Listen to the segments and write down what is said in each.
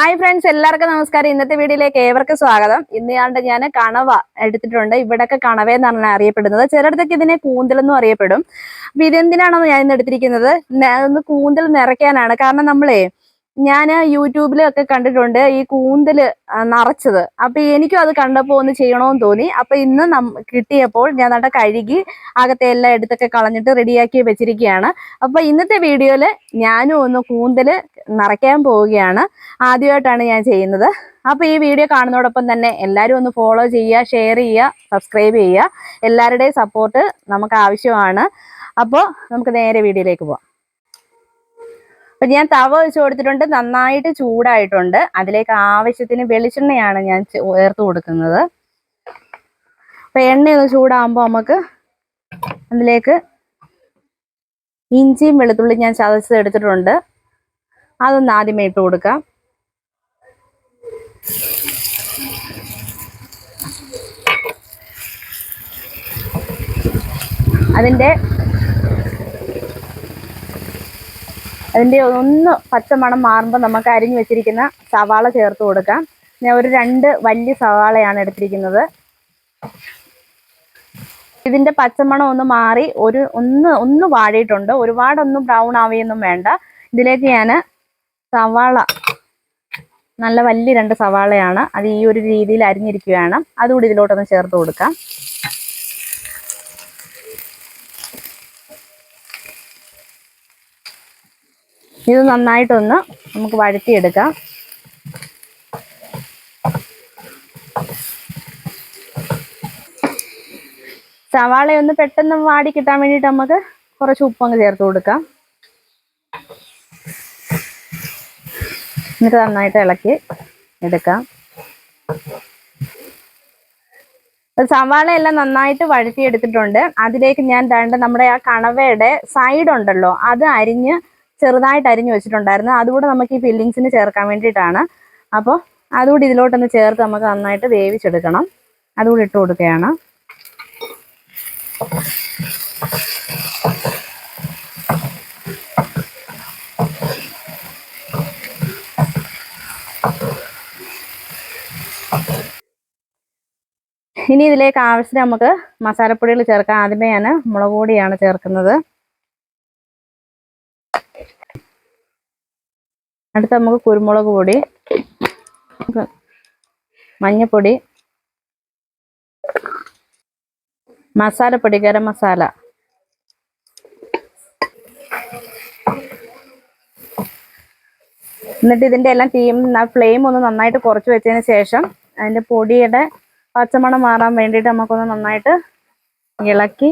Hi friends എല്ലാവർക്കും നമസ്കാരം. ഇന്നത്തെ വീഡിയോയിലേക്ക് ഏവർക്കും സ്വാഗതം. ഇന്ന് ഞാണ്ട് ഞാൻ കണവ എടുത്തിട്ടുണ്ട്. ഇവിടൊക്കെ കണവ എന്നാണ് അറിയപ്പെടുന്നത്. ചിലയിടത്തൊക്കെ ഇതിനെ കൂന്തലെന്നും അറിയപ്പെടും. അപ്പൊ ഇതെന്തിനാണോ ഞാൻ ഇന്ന് എടുത്തിരിക്കുന്നത്? ഒന്ന് കൂന്തൽ നിറയ്ക്കാനാണ്. കാരണം നമ്മളെ ഞാൻ യൂട്യൂബിലൊക്കെ കണ്ടിട്ടുണ്ട് ഈ കൂന്തൽ നിറച്ചത്. അപ്പൊ എനിക്കും അത് കണ്ടപ്പോൾ ഒന്ന് ചെയ്യണമെന്ന് തോന്നി. അപ്പൊ ഇന്ന് കിട്ടിയപ്പോൾ ഞാൻ നട കഴുകി അകത്തെ എല്ലാം എടുത്തൊക്കെ കളഞ്ഞിട്ട് റെഡിയാക്കി വെച്ചിരിക്കുകയാണ്. അപ്പൊ ഇന്നത്തെ വീഡിയോയിൽ ഞാനും ഒന്ന് കൂന്തൽ നിറയ്ക്കാൻ പോവുകയാണ്. ആദ്യമായിട്ടാണ് ഞാൻ ചെയ്യുന്നത്. അപ്പോൾ ഈ വീഡിയോ കാണുന്നതോടൊപ്പം തന്നെ എല്ലാവരും ഒന്ന് ഫോളോ ചെയ്യുക ഷെയർ ചെയ്യുക സബ്സ്ക്രൈബ് ചെയ്യുക. എല്ലാവരുടെയും സപ്പോർട്ട് നമുക്ക് ആവശ്യമാണ്. അപ്പോൾ നമുക്ക് നേരെ വീഡിയോയിലേക്ക് പോവാം. അപ്പം ഞാൻ തവ വെച്ച് കൊടുത്തിട്ടുണ്ട് നന്നായിട്ട് ചൂടായിട്ടുണ്ട്. അതിലേക്ക് ആവശ്യത്തിന് വെളിച്ചെണ്ണയാണ് ഞാൻ ചേർത്ത് കൊടുക്കുന്നത്. അപ്പൊ എണ്ണയൊന്ന് ചൂടാകുമ്പോ നമുക്ക് അതിലേക്ക് ഇഞ്ചിയും വെളുത്തുള്ളി ഞാൻ ചതച്ചത് എടുത്തിട്ടുണ്ട്. അതൊന്ന് ആദ്യമേ ഇട്ട് കൊടുക്കാം. അതിന്റെ അതിന്റെ ഒന്ന് പച്ച മണം മാറുമ്പോൾ നമുക്ക് അരിഞ്ഞു വെച്ചിരിക്കുന്ന സവാള ചേർത്ത് കൊടുക്കാം. ഞാൻ ഒരു രണ്ട് വലിയ സവാളയാണ് എടുത്തിരിക്കുന്നത്. ഇതിന്റെ പച്ചമണം ഒന്ന് മാറി ഒരു ഒന്ന് ഒന്ന് വാടിയിട്ടുണ്ട്. ഒരുപാടൊന്നും ബ്രൗൺ ആവുകയൊന്നും വേണ്ട. ഇതിലേക്ക് ഞാൻ സവാള നല്ല വലിയ രണ്ട് സവാളയാണ്. അത് ഈ ഒരു രീതിയിൽ അരിഞ്ഞിരിക്കുകയാണ്. അതുകൂടി ഇതിലോട്ടൊന്ന് ചേർത്ത് കൊടുക്കാം. ഇത് നന്നായിട്ടൊന്ന് നമുക്ക് വഴറ്റിയെടുക്കാം. സവാളയൊന്ന് പെട്ടെന്ന് വാടി കിട്ടാൻ വേണ്ടിയിട്ട് നമുക്ക് കുറച്ച് ഉപ്പങ്ങ് ചേർത്ത് കൊടുക്കാം. എന്നിട്ട് നന്നായിട്ട് ഇളക്കി എടുക്കാം. സവാള എല്ലാം നന്നായിട്ട് വഴറ്റിയെടുത്തിട്ടുണ്ട്. അതിലേക്ക് ഞാൻ രണ്ട് നമ്മുടെ ആ കണവയുടെ സൈഡ് ഉണ്ടല്ലോ അത് അരിഞ്ഞ് ചെറുതായിട്ട് അരിഞ്ഞു വെച്ചിട്ടുണ്ടായിരുന്നു. അതുകൂടെ നമുക്ക് ഈ ഫില്ലിങ്സിന് ചേർക്കാൻ വേണ്ടിയിട്ടാണ്. അപ്പോൾ അതുകൂടി ഇതിലോട്ടൊന്ന് ചേർത്ത് നമുക്ക് നന്നായിട്ട് വേവിച്ചെടുക്കണം. അതുകൂടി ഇട്ട് കൊടുക്കുകയാണ്. ഇനി ഇതിലേക്ക് ആവശ്യത്തിന് നമുക്ക് മസാലപ്പൊടികൾ ചേർക്കാം. ആദ്യമേ ഞാൻ മുളക് പൊടിയാണ് ചേർക്കുന്നത്. അടുത്ത നമുക്ക് കുരുമുളക് പൊടി മഞ്ഞപ്പൊടി മസാലപ്പൊടി ഗരം മസാല. എന്നിട്ട് ഇതിന്റെ എല്ലാം തീം ഫ്ലെയിം ഒന്ന് നന്നായിട്ട് കുറച്ച് വെച്ചതിന് ശേഷം അതിന്റെ പൊടിയുടെ പച്ചമണം മാറാൻ വേണ്ടിയിട്ട് നമുക്കൊന്ന് നന്നായിട്ട് ഇളക്കി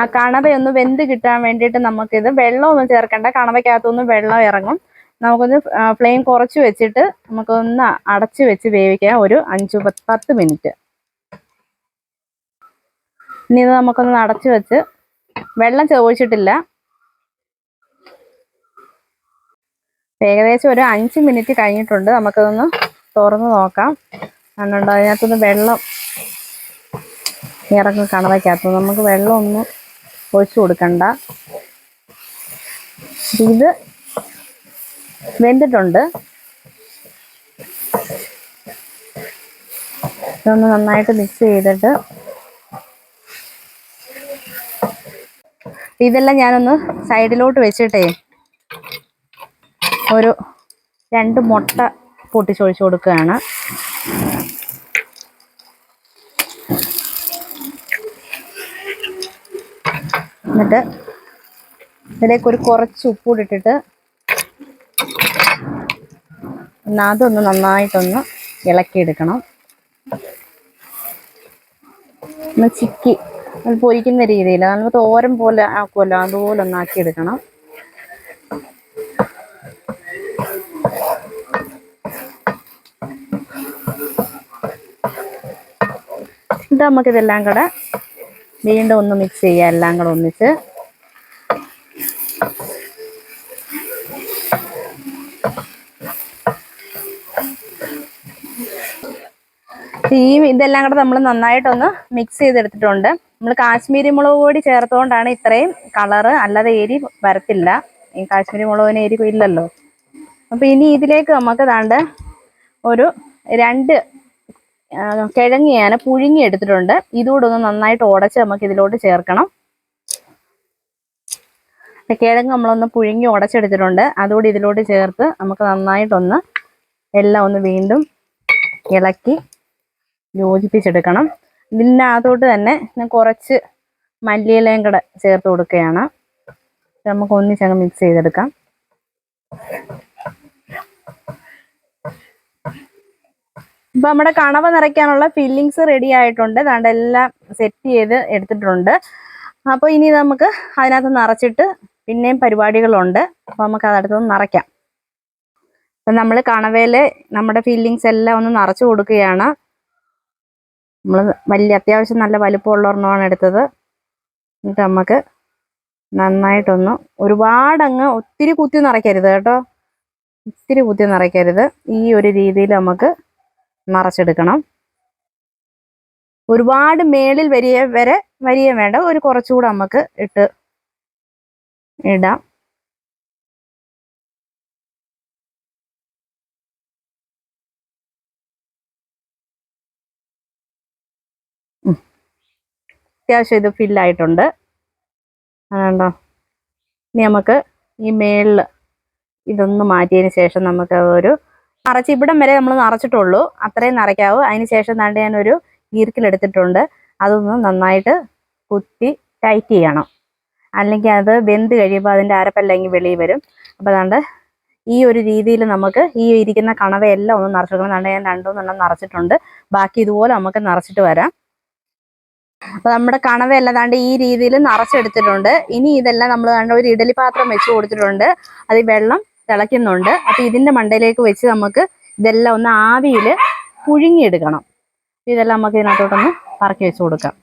ആ കണവയൊന്ന് വെന്ത് കിട്ടാൻ വേണ്ടിയിട്ട് നമുക്കിത് വെള്ളമൊന്നും ചേർക്കണ്ട. കണവയ്ക്കകത്തൊന്നും വെള്ളം ഇറങ്ങും. നമുക്കൊന്ന് ഫ്ലെയിം കുറച്ച് വെച്ചിട്ട് നമുക്കൊന്ന് അടച്ച് വെച്ച് വേവിക്കാം. ഒരു അഞ്ച് പത്ത് മിനിറ്റ്. ഇനി ഇത് നമുക്കൊന്ന് അടച്ച് വെച്ച് വെള്ളം ചോദിച്ചിട്ടില്ല ഏകദേശം ഒരു അഞ്ച് മിനിറ്റ് കഴിഞ്ഞിട്ടുണ്ട്. നമുക്കതൊന്ന് തുറന്ന് നോക്കാം. കണ്ടുണ്ടോ അതിനകത്തുനിന്ന് വെള്ളം ഇറങ്ങും കണവയ്ക്കകത്ത് നമുക്ക് വെള്ളം ഒന്നും ഒഴിച്ചു കൊടുക്കണ്ട. ഇത് വെന്തിട്ടുണ്ട്. ഇതൊന്ന് നന്നായിട്ട് മിക്സ് ചെയ്തിട്ട് ഇതെല്ലാം ഞാനൊന്ന് സൈഡിലോട്ട് വെച്ചിട്ടേ ഒരു രണ്ട് മുട്ട പൊട്ടിച്ചൊഴിച്ചു കൊടുക്കുകയാണ്. എന്നിട്ട് ഇതിലേക്ക് ഒരു കുറച്ച് ഉപ്പൂടി ഇട്ടിട്ട് അതൊന്ന് നന്നായിട്ടൊന്ന് ഇളക്കിയെടുക്കണം. ഒന്ന് ചിക്കി അത് പൊരിക്കുന്ന രീതിയിൽ നമ്മൾ തോരൻ പോലെ ആക്കുമല്ലോ അതുപോലെ ഒന്ന് ആക്കിയെടുക്കണം. ഇത് നമുക്കിതെല്ലാം കൂടെ വീണ്ടും ഒന്ന് മിക്സ് ചെയ്യാം എല്ലാം കൂടെ ഒന്നിച്ച്. ഈ ഇതെല്ലാം കൂടെ നമ്മൾ നന്നായിട്ടൊന്ന് മിക്സ് ചെയ്തെടുത്തിട്ടുണ്ട്. നമ്മൾ കാശ്മീരി മുളക് പൊടി ചേർത്തുകൊണ്ടാണ് ഇത്രയും കളറ് അല്ലാതെ എരി വരത്തില്ല. ഈ കാശ്മീരി മുളകിന് എരി ഇല്ലല്ലോ. അപ്പൊ ഇനി ഇതിലേക്ക് നമുക്ക് ദാണ്ട് ഒരു രണ്ട് കിഴങ്ങ് ഞാൻ പുഴുങ്ങി എടുത്തിട്ടുണ്ട്. ഇതുകൂടെ ഒന്ന് നന്നായിട്ട് ഉടച്ച് നമുക്ക് ഇതിലോട്ട് ചേർക്കണം. കിഴങ്ങ് നമ്മളൊന്ന് പുഴുങ്ങി ഉടച്ചെടുത്തിട്ടുണ്ട്. അതുകൂടി ഇതിലോട്ട് ചേർത്ത് നമുക്ക് നന്നായിട്ടൊന്ന് എല്ലാം ഒന്ന് വീണ്ടും ഇളക്കി യോജിപ്പിച്ചെടുക്കണം. ഇതിനകത്തോട്ട് തന്നെ ഞാൻ കുറച്ച് മല്ലിയിലയും കൂടെ ചേർത്ത് കൊടുക്കുകയാണ്. നമുക്ക് ഒന്നിച്ചങ്ങ് മിക്സ് ചെയ്തെടുക്കാം. ഇപ്പൊ നമ്മുടെ കണവ നിറയ്ക്കാനുള്ള ഫില്ലിങ്സ് റെഡി ആയിട്ടുണ്ട്. ദാണ്ട് എല്ലാം സെറ്റ് ചെയ്ത് എടുത്തിട്ടുണ്ട്. അപ്പോൾ ഇനി നമുക്ക് അതിനകത്ത് നിറച്ചിട്ട് പിന്നെയും പരിപാടികളുണ്ട്. അപ്പോൾ നമുക്ക് അതടുത്തൊന്ന് നിറയ്ക്കാം. അപ്പം നമ്മൾ കണവയിൽ നമ്മുടെ ഫില്ലിങ്സ് എല്ലാം ഒന്ന് നിറച്ചു കൊടുക്കുകയാണ്. നമ്മൾ വലിയ അത്യാവശ്യം നല്ല വലിപ്പമുള്ള ഒരെണ്ണമാണ് എടുത്തത്. എന്നിട്ട് നമുക്ക് നന്നായിട്ടൊന്ന് ഒരുപാടങ്ങ് ഒത്തിരി കുത്തി നിറയ്ക്കരുത് കേട്ടോ. ഒത്തിരി കുത്തി നിറയ്ക്കരുത്. ഈ ഒരു രീതിയിൽ നമുക്ക് നിറച്ചെടുക്കണം. ഒരുപാട് മേളിൽ വരിയ വരെ വരിയ വേണ്ട. ഒരു കുറച്ചുകൂടെ നമുക്ക് ഇട്ട് ഇടാം. അത്യാവശ്യം ഇത് ഫില്ലായിട്ടുണ്ട്. അതുകൊണ്ടോ ഇനി നമുക്ക് ഈ മേളിൽ ഇതൊന്ന് മാറ്റിയതിന് ശേഷം നമുക്ക് ഒരു നിറച്ച് ഇവിടം വരെ നമ്മൾ നിറച്ചിട്ടുള്ളൂ. അത്രയും നിറയ്ക്കാവൂ. അതിന് ശേഷം ദാണ്ട് ഞാനൊരു ഈർക്കിലെടുത്തിട്ടുണ്ട്. അതൊന്ന് നന്നായിട്ട് കുത്തി ടൈറ്റ് ചെയ്യണം. അല്ലെങ്കിൽ അത് വെന്ത് കഴിയുമ്പോൾ അതിന്റെ അരപ്പല്ലെങ്കിൽ വെളിയിൽ വരും. അപ്പോൾ താണ്ട് ഈ ഒരു രീതിയിൽ നമുക്ക് ഈ ഇരിക്കുന്ന കണവയെല്ലാം ഒന്ന് നിറച്ചെടുക്കണം. താണ്ട് ഞാൻ രണ്ടുമൂന്നെണ്ണം നിറച്ചിട്ടുണ്ട്. ബാക്കി ഇതുപോലെ നമുക്ക് നിറച്ചിട്ട് വരാം. അപ്പൊ നമ്മുടെ കണവയെല്ലാം താണ്ട് ഈ രീതിയിൽ നിറച്ചെടുത്തിട്ടുണ്ട്. ഇനി ഇതെല്ലാം നമ്മൾ താണ്ട് ഒരു ഇഡലി പാത്രം വെച്ച് കൊടുത്തിട്ടുണ്ട്. അത് വെള്ളം തിളയ്ക്കുന്നുണ്ട്. അപ്പൊ ഇതിന്റെ മണ്ടയിലേക്ക് വെച്ച് നമുക്ക് ഇതെല്ലാം ഒന്ന് ആവിയിൽ പുഴുങ്ങിയെടുക്കണം. ഇതെല്ലാം നമുക്ക് ഇതിനകത്തോട്ടൊന്ന് പറക്കി വെച്ച് കൊടുക്കാം.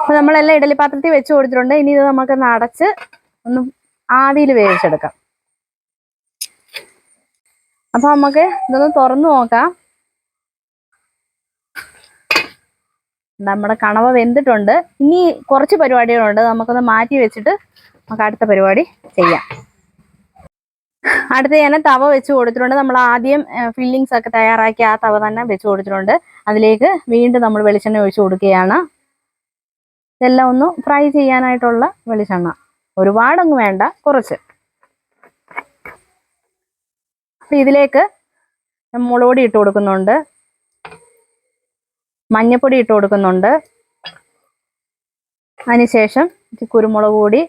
അപ്പൊ നമ്മളെല്ലാം ഇഡലി പാത്രത്തിൽ വെച്ച് കൊടുത്തിട്ടുണ്ട്. ഇനി ഇത് നമുക്ക് അടച്ച് ഒന്ന് ആവിയിൽ വേവിച്ചെടുക്കാം. അപ്പൊ നമുക്ക് ഇതൊന്ന് തുറന്നു നോക്കാം. നമ്മുടെ കണവ വെന്തിട്ടുണ്ട്. ഇനി കുറച്ച് പരിപാടികളുണ്ട്. നമുക്കൊന്ന് മാറ്റി വെച്ചിട്ട് നമുക്ക് അടുത്ത പരിപാടി ചെയ്യാം. അടുത്ത ഞാൻ തവ വെച്ച് കൊടുത്തിട്ടുണ്ട്. നമ്മൾ ആദ്യം ഫില്ലിങ്സ് ഒക്കെ തയ്യാറാക്കി ആ തവ തന്നെ വെച്ച് കൊടുത്തിട്ടുണ്ട്. അതിലേക്ക് വീണ്ടും നമ്മൾ വെളിച്ചെണ്ണ ഒഴിച്ചു കൊടുക്കുകയാണ്. ഇതെല്ലാം ഒന്ന് ഫ്രൈ ചെയ്യാനായിട്ടുള്ള വെളിച്ചെണ്ണ. ഒരുപാടങ്ങ് വേണ്ട കുറച്ച്. അപ്പൊ ഇതിലേക്ക് മുളകൊടി മുളക് ഇട്ട് കൊടുക്കുന്നുണ്ട്. മഞ്ഞപ്പൊടി ഇട്ട് കൊടുക്കുന്നുണ്ട്. അതിനുശേഷം കുരുമുളക് പൊടി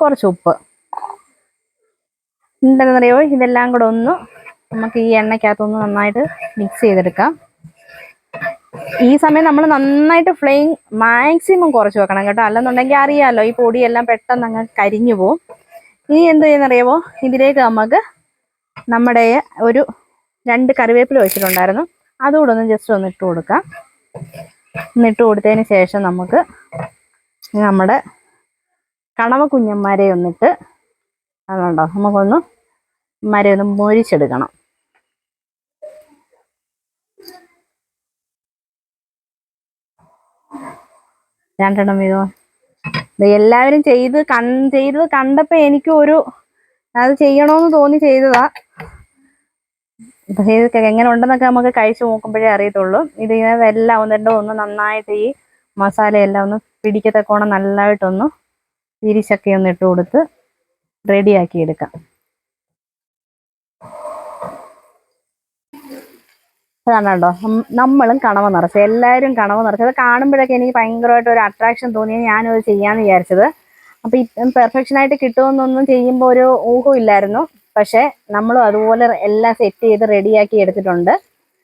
കുറച്ച് ഉപ്പ്. എന്താണെന്നറിയോ? ഇതെല്ലാം കൂടെ ഒന്ന് നമുക്ക് ഈ എണ്ണയ്ക്കകത്തൊന്ന് നന്നായിട്ട് മിക്സ് ചെയ്തെടുക്കാം. ഈ സമയം നമ്മൾ നന്നായിട്ട് ഫ്ലെയിം മാക്സിമം കുറച്ച് വെക്കണം കേട്ടോ. അല്ലെന്നുണ്ടെങ്കിൽ അറിയാമല്ലോ ഈ പൊടിയെല്ലാം പെട്ടെന്ന് അങ്ങ് കരിഞ്ഞു പോവും. ഇനി എന്ത് ചെയ്യുന്നറിയാമോ ഇതിലേക്ക് നമുക്ക് നമ്മുടെ ഒരു രണ്ട് കറിവേപ്പില വെച്ചിട്ടുണ്ടായിരുന്നു അതുകൂടെ ഒന്ന് ജസ്റ്റ് ഒന്ന് ഇട്ട് കൊടുക്കാം. എന്നിട്ട് കൊടുത്തതിന് ശേഷം നമുക്ക് നമ്മുടെ കണവ കുഞ്ഞന്മാരെ ഒന്നിട്ട് അതുണ്ടോ നമുക്കൊന്ന് മരെ ഒന്ന് മൊരിച്ചെടുക്കണം. രണ്ടെണ്ണം വീതം? എല്ലാവരും ചെയ്ത് കൺ ചെയ്തത് കണ്ടപ്പോ എനിക്കൊരു അത് ചെയ്യണോന്ന് തോന്നി ചെയ്തതാ. പക്ഷേ എങ്ങനെ ഉണ്ടെന്നൊക്കെ നമുക്ക് കഴിച്ചു നോക്കുമ്പോഴേ അറിയത്തുള്ളൂ. ഇത് ഇതെല്ലാം രണ്ടോ ഒന്ന് നന്നായിട്ട് ഈ മസാല എല്ലാം ഒന്ന് പിടിക്കത്തക്കോണം നല്ലതായിട്ടൊന്ന് തിരിച്ചൊക്കെ ഒന്ന് ഇട്ട് കൊടുത്ത് റെഡിയാക്കി എടുക്കാം. അതാണ് കേട്ടോ നമ്മളും കണവ നിറച്ച് എല്ലാവരും കണവ നിറച്ച്. അത് കാണുമ്പോഴൊക്കെ എനിക്ക് ഭയങ്കരമായിട്ട് ഒരു അട്രാക്ഷൻ തോന്നി ഞാനും അത് ചെയ്യാന്ന് വിചാരിച്ചത്. അപ്പൊ പെർഫെക്ഷൻ ആയിട്ട് കിട്ടുമെന്നൊന്നും ചെയ്യുമ്പോൾ ഒരു ഊഹമില്ലായിരുന്നു. പക്ഷെ നമ്മളും അതുപോലെ എല്ലാം സെറ്റ് ചെയ്ത് റെഡിയാക്കി എടുത്തിട്ടുണ്ട്.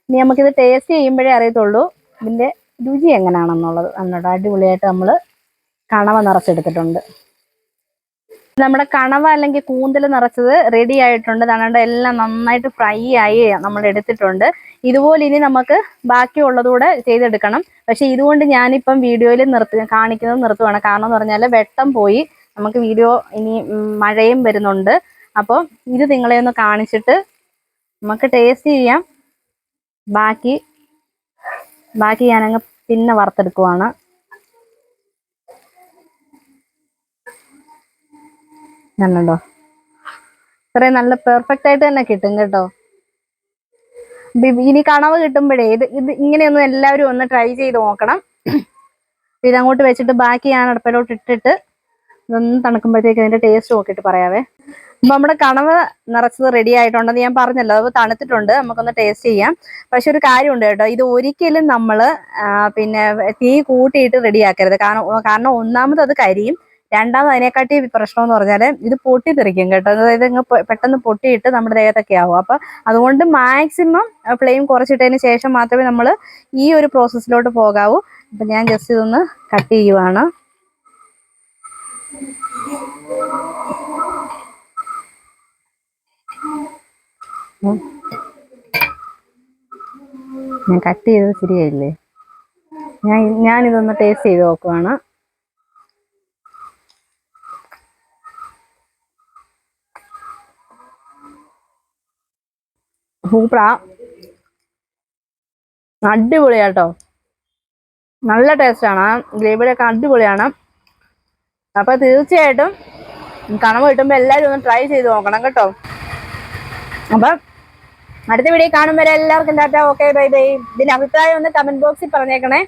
ഇനി നമുക്കിത് ടേസ്റ്റ് ചെയ്യുമ്പോഴേ അറിയത്തുള്ളൂ ഇതിന്റെ രുചി എങ്ങനെയാണെന്നുള്ളത് എന്നോട് അടിപൊളിയായിട്ട് നമ്മൾ കണവ നിറച്ചെടുത്തിട്ടുണ്ട്. നമ്മുടെ കണവ അല്ലെങ്കിൽ കൂന്തൽ നിറച്ചത് റെഡി ആയിട്ടുണ്ട്. അതുകൊണ്ട് എല്ലാം നന്നായിട്ട് ഫ്രൈ ആയി നമ്മൾ എടുത്തിട്ടുണ്ട്. ഇതുപോലെ ഇനി നമുക്ക് ബാക്കിയുള്ളതുകൂടെ ചെയ്തെടുക്കണം. പക്ഷെ ഇതുകൊണ്ട് ഞാനിപ്പം വീഡിയോയിൽ നിർത്തി കാണിക്കുന്നത് നിർത്തുവാണ്. കാരണം എന്ന് പറഞ്ഞാൽ വെട്ടം പോയി. നമുക്ക് വീഡിയോ ഇനി മഴയും വരുന്നുണ്ട്. അപ്പോൾ ഇത് നിങ്ങളെ ഒന്ന് കാണിച്ചിട്ട് നമുക്ക് ടേസ്റ്റ് ചെയ്യാം. ബാക്കി ബാക്കി ഞാനങ്ങ് പിന്നെ വറുത്തെടുക്കുവാണ്. കണ്ടോ? ഇത്രയും നല്ല പെർഫെക്റ്റ് ആയിട്ട് തന്നെ കിട്ടും കേട്ടോ. ഇനി കണവ് കിട്ടുമ്പോഴേ ഇത് ഇത് ഇങ്ങനെയൊന്നും എല്ലാവരും ഒന്ന് ട്രൈ ചെയ്ത് നോക്കണം. ഇതങ്ങോട്ട് വെച്ചിട്ട് ബാക്കി ഞാൻ അടുപ്പിലോട്ട് ഇട്ടിട്ട് ഇതൊന്ന് തണുക്കുമ്പോഴത്തേക്ക് അതിന്റെ ടേസ്റ്റ് നോക്കിയിട്ട് പറയാവേ. അപ്പൊ നമ്മുടെ കണവ് നിറച്ചത് റെഡി ആയിട്ടുണ്ടെന്ന് ഞാൻ പറഞ്ഞല്ലോ. അത് തണുത്തിട്ടുണ്ട്. നമുക്കൊന്ന് ടേസ്റ്റ് ചെയ്യാം. പക്ഷെ ഒരു കാര്യമുണ്ട് കേട്ടോ. ഇത് ഒരിക്കലും നമ്മൾ പിന്നെ തീ കൂട്ടിയിട്ട് റെഡിയാക്കരുത് കാരണം കാരണം ഒന്നാമത് അത് കരിയും. രണ്ടാമത് അതിനെക്കാട്ടി പ്രശ്നം എന്ന് പറഞ്ഞാൽ ഇത് പൊട്ടിത്തെറിക്കും കേട്ടോ. അതായത് ഇങ്ങ് പെട്ടെന്ന് പൊട്ടിയിട്ട് നമ്മുടെ ദേഹത്തൊക്കെ ആവും. അപ്പൊ അതുകൊണ്ട് മാക്സിമം ഫ്ലെയിം കുറച്ചിട്ടതിന് ശേഷം മാത്രമേ നമ്മൾ ഈ ഒരു പ്രോസസ്സിലോട്ട് പോകാവൂ. അപ്പൊ ഞാൻ ജസ്റ്റ് ഇതൊന്ന് കട്ട് ചെയ്യുവാണ്. ഞാൻ കട്ട് ചെയ്തത് ശരിയായില്ലേ? ഞാൻ ഞാനിതൊന്ന് ടേസ്റ്റ് ചെയ്ത് നോക്കുവാണ്. സൂപ്പറാ. അടിപൊളിയാട്ടോ. നല്ല ടേസ്റ്റാണ് ഗ്രേവിയുടെ ഒക്കെ അടിപൊളിയാണ്. അപ്പൊ തീർച്ചയായിട്ടും കണവ് കിട്ടുമ്പോൾ എല്ലാവരും ഒന്ന് ട്രൈ ചെയ്ത് നോക്കണം കേട്ടോ. അപ്പൊ അടുത്ത വീഡിയോ കാണും വരെ എല്ലാവർക്കും ടാറ്റ. ഓക്കെ ബൈ ബൈ ഇതിന്റെ അഭിപ്രായം ഒന്ന് കമന്റ് ബോക്സിൽ പറഞ്ഞേക്കണേ.